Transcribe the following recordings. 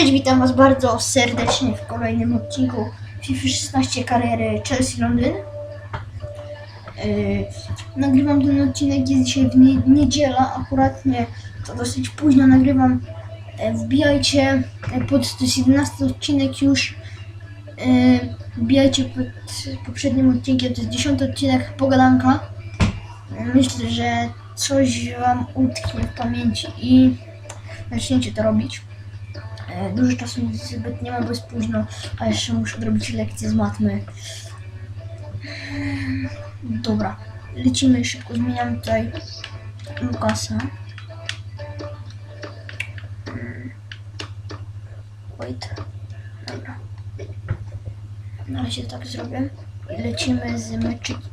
Cześć, witam Was bardzo serdecznie w kolejnym odcinku FIFA 16 kariery Chelsea Londyn. Yy, nagrywam ten odcinek, jest dzisiaj w nie, niedziela, akurat nie, to dosyć późno nagrywam. E, wbijajcie e, pod, to jest 11 odcinek już. Yy, wbijajcie pod poprzednim odcinkiem, to jest 10 odcinek Pogadanka. E, Myślę, że coś Wam utknie w pamięci i zaczniecie to robić. E, Dużo czasu zbyt nie mam, bo jest późno, a jeszcze muszę odrobić lekcję z matmy. Dobra, lecimy szybko, zmieniam tutaj Lukasa. Mm. Wait, dobra. Na razie tak zrobię. Lecimy z meczykiem.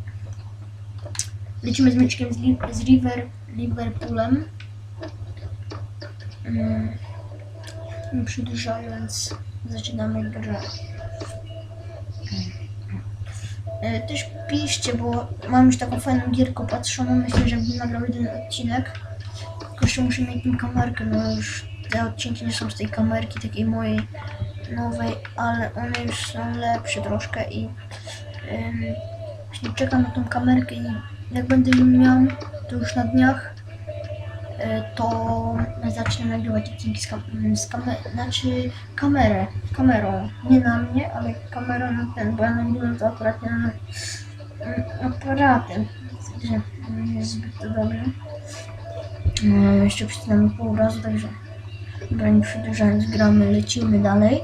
Lecimy z meczkiem z, Li- z River, Liverpoolem. Mm. Przedłużając, zaczynamy grę. E, Też piszcie, bo mam już taką fajną gierkę opatrzoną. Myślę, że nagrał jeden odcinek. Tylko jeszcze muszę mieć tą kamerkę, no już te odcinki nie są z tej kamerki takiej mojej nowej, ale one już są lepsze troszkę i em, właśnie czekam na tą kamerkę i jak będę ją miał, to już na dniach to zacznę nagrywać odcinki z, kam- z kamerą, znaczy kamerę, kamerą, nie na mnie, ale kamerą na ten, bo ja nagrywam to akurat na aparatem, także nie jest zbyt to dobrze. No, jeszcze przycinamy pół razu, także dobra, nie przedłużając, gramy, lecimy dalej.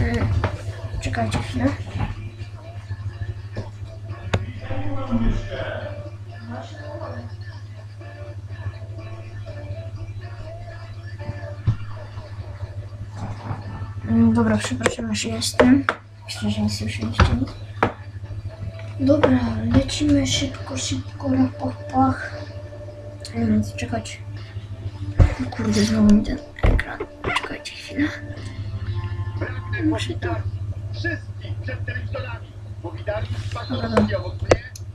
E, Czekajcie chwilę. Dobra, przepraszam, że jestem. Myślę, że nie słyszeliście nic. Dobra, lecimy szybko, szybko, na pach, pach. E, Więc czekać. O Kurde, znowu mi ten ekran. Czekajcie chwilę. Muszę to... Przed telewizorami. Powitali mnie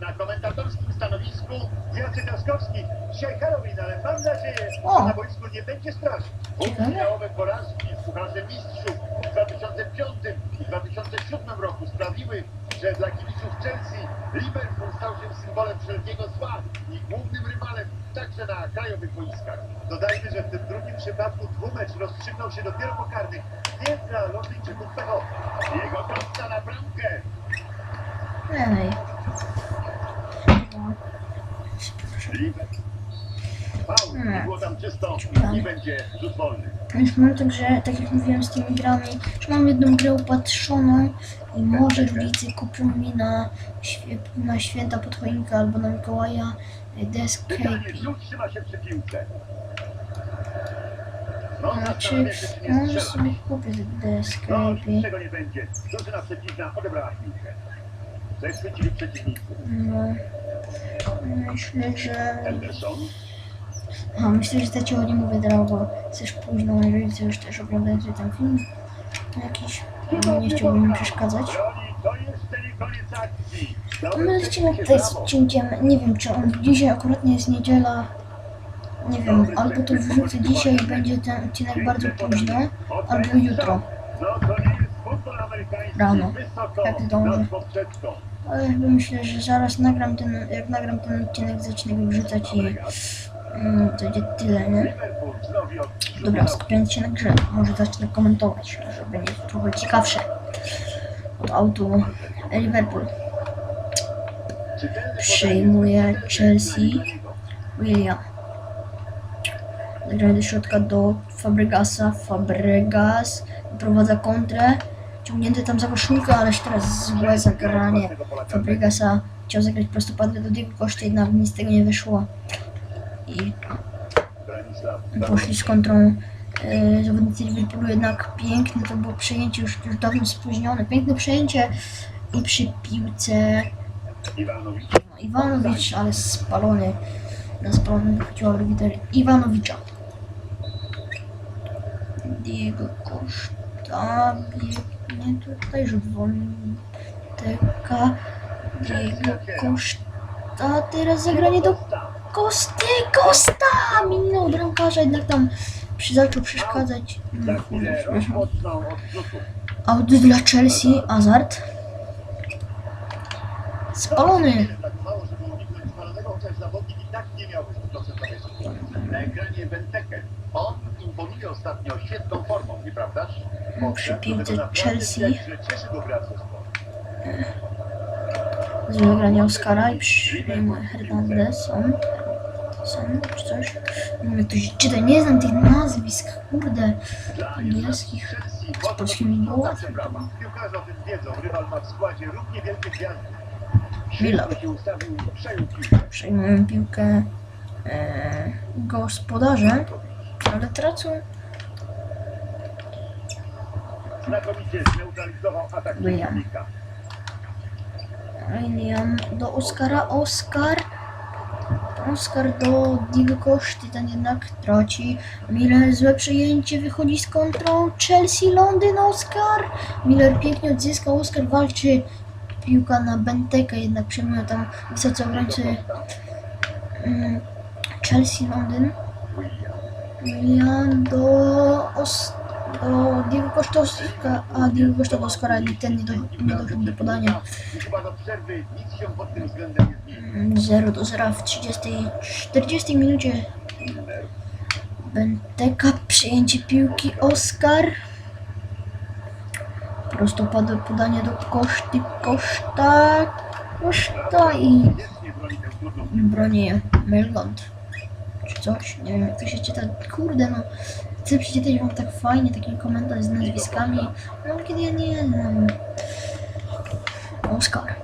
na komentatorskim stanowisku Jacek Laskowski. Dzisiaj Halloween, ale mam nadzieję, że na boisku nie będzie strasznie. Ciekawe. Finałowe porażki w Pucharze Mistrzów w 2005 i 2007 roku sprawiły, że dla kibiców Chelsea Liverpool stał się symbolem wszelkiego zła i głównym rywalem także na krajowych boiskach. Dodajmy, że w tym drugim przypadku dwumecz rozstrzygnął się dopiero po karnych. Nie dla Londyńczyków Pechowa. Jego kostka na bramkę. Ej. Nie było tam będzie rzut wolny. Już mam także, tak jak mówiłem z tymi grami, że mam jedną grę upatrzoną i może rodzice kupią mi na, na święta pod choinkę albo na Mikołaja e, piłce? No, Znaczy, strzela. sobie kupię The No, czego nie będzie. Przeciwna odebrała. Zechwycili przeciwnicy. No, myślę, że... Henderson. A, myślę, że za cicho nie mówię bo też późno, rodzice już też sobie ten film jakiś. no, Nie chciałbym im przeszkadzać. My lecimy tutaj z odcinkiem, nie wiem czy on dzisiaj akurat nie jest niedziela, nie wiem, albo to wrzucę dzisiaj i będzie ten odcinek bardzo późno, albo jutro, No. Rano, jak zdążę. Ale myślę, że zaraz nagram ten, jak nagram ten odcinek zacznę go wrzucać i mm, to będzie tyle, nie? Dobra, skupiając się na grze, może zacznę komentować, żeby będzie trochę ciekawsze od autu Liverpool. Przejmuje Chelsea. William. Zagranie do środka do Fabregasa. Fabregas prowadza kontrę. Ciągnięty tam za koszulkę, ale się teraz złe zagranie Fabregasa. Chciał zagrać prostopadle do Diego Koszty, jednak nic z tego nie wyszło. I poszli z kontrą e, zawodnicy Liverpoolu, jednak piękne to było przejęcie, już, już dawno spóźnione. Piękne przejęcie i przy piłce no, Iwanowicz, ale spalony. Na spalony wychodziła arbiter Iwanowicza. Diego Costa biegnie tutaj, rzut wolny. Teka. Diego Costa, teraz zagranie do Kosty, Kosta! Minął bramkarza, jednak tam przy, zaczął przeszkadzać. Za No. Aut dla Chelsea, Hazard. Spalony. Nie. Na ekranie Benteke. On imponuje ostatnio świetną formą, nieprawdaż? Przy piłce Dlatego naprawdę Chelsea. Złe granie Oscara i przyjmuje Hernandez. On. Son, czy coś. Nie jak to się czyta, nie znam tych nazwisk, kurde. Angielskich. Z polskimi zawsze brawa. Piłkarze o tym wiedzą. Rywal ma w składzie równie wielkie gwiazdy. Miller. Szybko się ustawił i przejął piłkę. Przejmują piłkę e, gospodarze, ale tracą Znakomicie zneutralizował atak William. William do Oscara. Oscar. Oscar do Diego Koszty, ten jednak traci. Miller złe przyjęcie, wychodzi z kontrą. Chelsea, Londyn, Oscar. Miller pięknie odzyskał, Oscar walczy. Piłka na Bentekę, jednak przejmują tam wysocy obrońcy mm, Chelsea, Londyn. William. William do, Os, do Diego Kosztowska, a Diego Koszta do Oscara i ten nie, do, nie doszedł do podania. I chyba do przerwy nic się pod tym względem nie zmieni. Mm, 0 do 0 w 30, 40 minucie. Benteka, przyjęcie piłki, Oscar. Prostopadłe podanie do Koszty, Koszta, Koszta i broni Melgond. Coś, nie wiem jak to się czyta. Kurde no, chcę przeczytać wam tak fajnie, taki komentarz z nazwiskami, no kiedy ja nie znam. Oskar.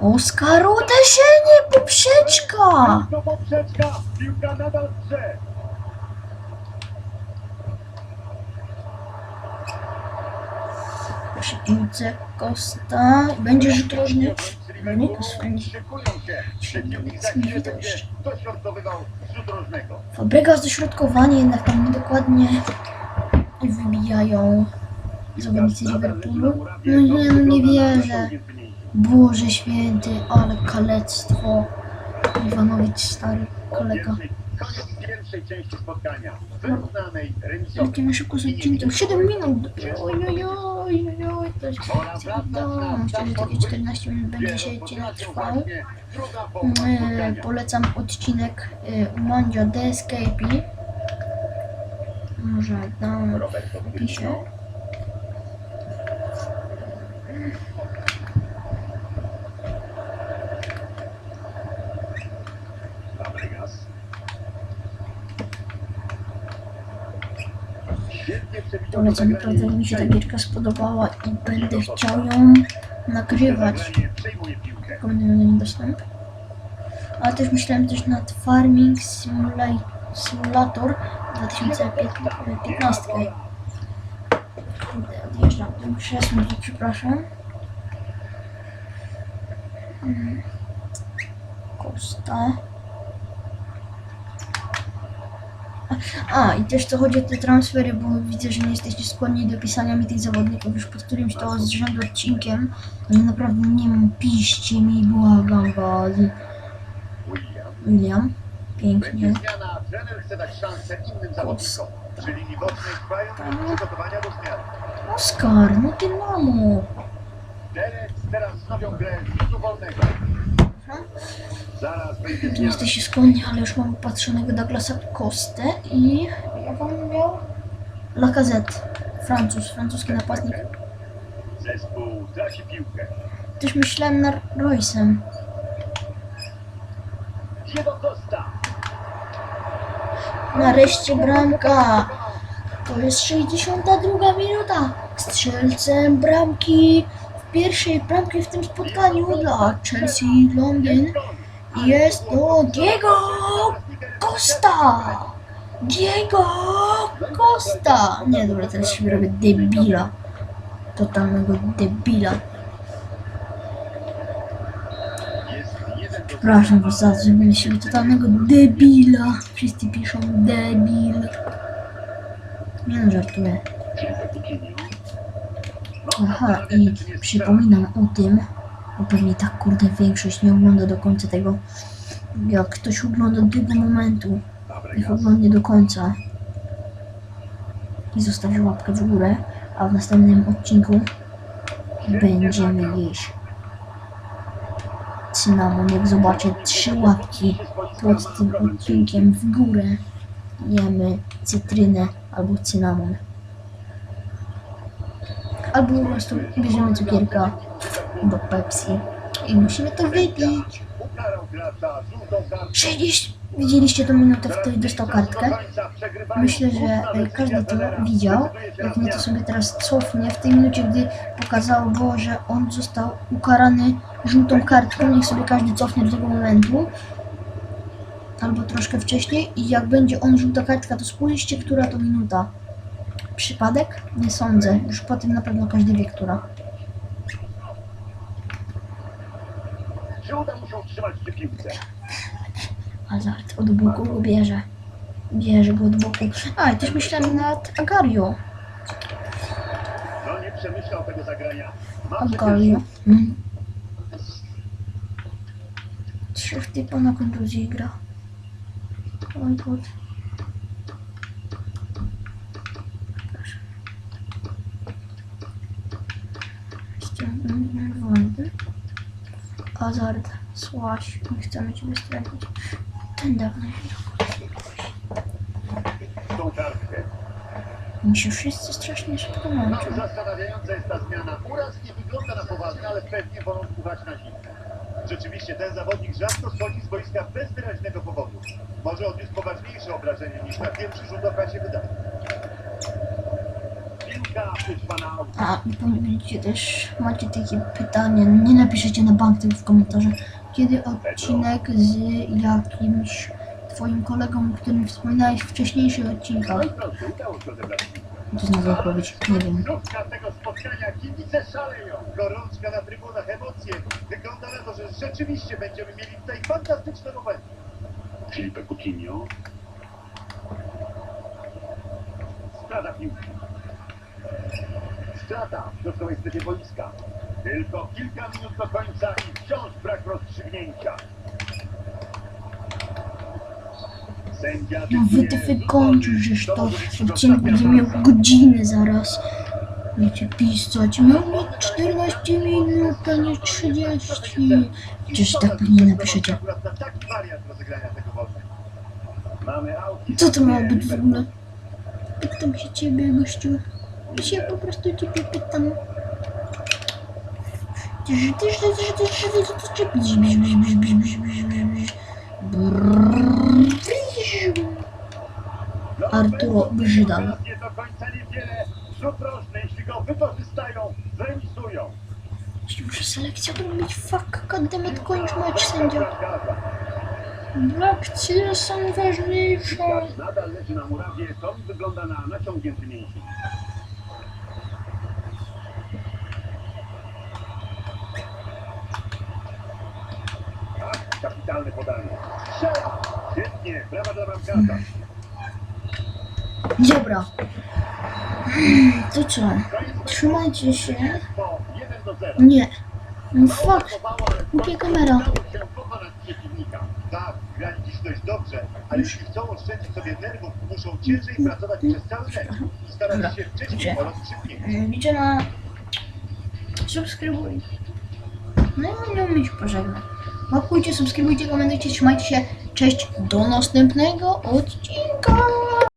Oskar, uderzenie, poprzeczka! Poprzeczka, piłka nadal w grze. Przy piłce Się. Przeciwnik za Nie widać. z dośrodkowania, jednak tam niedokładnie wybijają zawodnicy Liverpoolu. No nie, no nie wierzę. Boże święty, ale kalectwo. Iwanowicz, stary kolega. Koniec pierwszej części spotkania. Wyrównanej remisowej. Lecimy szybko z odcinkiem. 7 minut. Oj, oj, oj, oj, oj. To jest wiadomo. Myślę, że takie 14 minut będzie się odcinek trwał. E, spotkania. polecam odcinek e, Mandzio The Escape. Może dam Roberto w opisie. Firmino. Fabregas. Świetnie przewidział Polecam, naprawdę mi się ta gierka spodobała i będę chciał ją nagrywać. Piłkę. Rekomenduję na nim dostęp. Ale też myślałem też nad Farming Simula- Simulator 2015. Kurde, odjeżdżam tym krzesłem, przepraszam. Mm. Costa. A, i też co chodzi o te transfery, bo widzę, że nie jesteście skłonni do pisania mi tych zawodników już pod którymś to z rzędu odcinkiem. Ale naprawdę nie mam, piszcie mi, błagam was. William. Pięknie. zmiana. Trener chce dać szansę innym zawodnikom. Przy linii bocznej trwają już przygotowania do zmian. Oskar, no ty mamo. Derek teraz wznowią grę z wolnego. Nie zmiana. jesteście skłonni, ale już mam patrzonego Douglasa Costę i jak on miał? Lacazette, Francuz, francuski napastnik. Zespół traci piłkę. Też myślałem nad Roysem. Nareszcie bramka. To jest 62 minuta. Strzelcem bramki pierwszej bramki w tym spotkaniu dla Chelsea Londyn jest to Diego Costa. Diego Costa. Nie, dobra, teraz się robię debila. Totalnego debila. Przepraszam was za będę się totalnego debila. Wszyscy piszą debil. Nie no, żartuję. Aha, i przypominam o tym, bo pewnie tak kurde większość nie ogląda do końca tego Jak ktoś ogląda do tego momentu, niech oglądnie do końca i zostawi łapkę w górę, a w następnym odcinku będziemy jeść. Cynamon. Jak zobaczę trzy łapki pod tym odcinkiem w górę, jemy cytrynę albo cynamon. Albo po prostu bierzemy cukierka do Pepsi i musimy to wypić. Ukarał gracza żółtą kartą. 60. Widzieliście tą minutę, w której dostał kartkę? Myślę, że e, każdy to widział. Jak nie, to sobie teraz cofnie w tej minucie, gdy pokazało, że on został ukarany żółtą kartką. Niech sobie każdy cofnie do tego momentu. Albo troszkę wcześniej. I jak będzie on żółta kartka, to spójrzcie, która to minuta. Przypadek? Nie sądzę. Już po tym na pewno każdy wie, która. Żółte muszą trzymać przy piłce. Hazard od boku bierze. Bierze go od boku. A, i też myślałem nad Agario. No nie przemyślał tego zagrania. Ma Agario. Trzy w typu na kontuzji gra. Oj, god. Hazard, słaś, nie chcemy ciebie stracić. Ten dawno kartkę. Mi się wszyscy strasznie szybko męczą. Zastanawiająca jest ta zmiana. Uraz nie wygląda na poważny, ale pewnie wolą kuwać na zimę. Rzeczywiście ten zawodnik rzadko schodzi z boiska bez wyraźnego powodu. Może odniósł poważniejsze obrażenie niż na pierwszy rzut oka się wydaje. Piłka przyszła na aut. A, i będziecie też, macie takie pytania, nie napiszecie na bank tego w komentarzach. Kiedy odcinek z jakimś twoim kolegą, o którym wspominałeś w wcześniejszych odcinkach? No i proszę, udało się odebrać. To znowu odpowiedź, nie wiem. Krótka tego spotkania, kibice szaleją. Gorączka na trybunach, emocje. Wygląda na to, że rzeczywiście będziemy mieli tutaj fantastyczne momenty. Filipe Coutinho. Strata piłki. Strata w środkowej strefie boiska. Tylko kilka minut do końca i wciąż brak rozstrzygnięcia. Sędzia No wy to wykończysz, żeż to odcinek będzie miał godzinę zaraz. Wiecie, pisać, miał mieć 14 minut, a nie 30. Przecież tak nie napiszecie. Co to miało być w ogóle? Pytam się ciebie, gościu. I się po prostu ciebie pytam. Arturo Brzydal. Już selekcja to mieć fuck, goddammit, kończ mecz sędzia. Brak cele są ważniejsze. Nadal leży na murawie, to wygląda na naciągnięty mięsień. Kapitalne podanie. Strzela! Świetnie, brawa dla bramkarza. Dobra. To co? Trzymajcie się. Po 1 do 0. Nie. No fuck. Głupia kamera. Tak, grali dziś dość dobrze, ale jeśli chcą oszczędzić sobie nerwów, muszą ciężej pracować przez cały mecz i starać się wcześniej o rozstrzygnięcie. Liczę na... Subskrybuj. No i nie umieć pożegnać. Łapkujcie, subskrybujcie, komentujcie, trzymajcie się. Cześć, do następnego odcinka.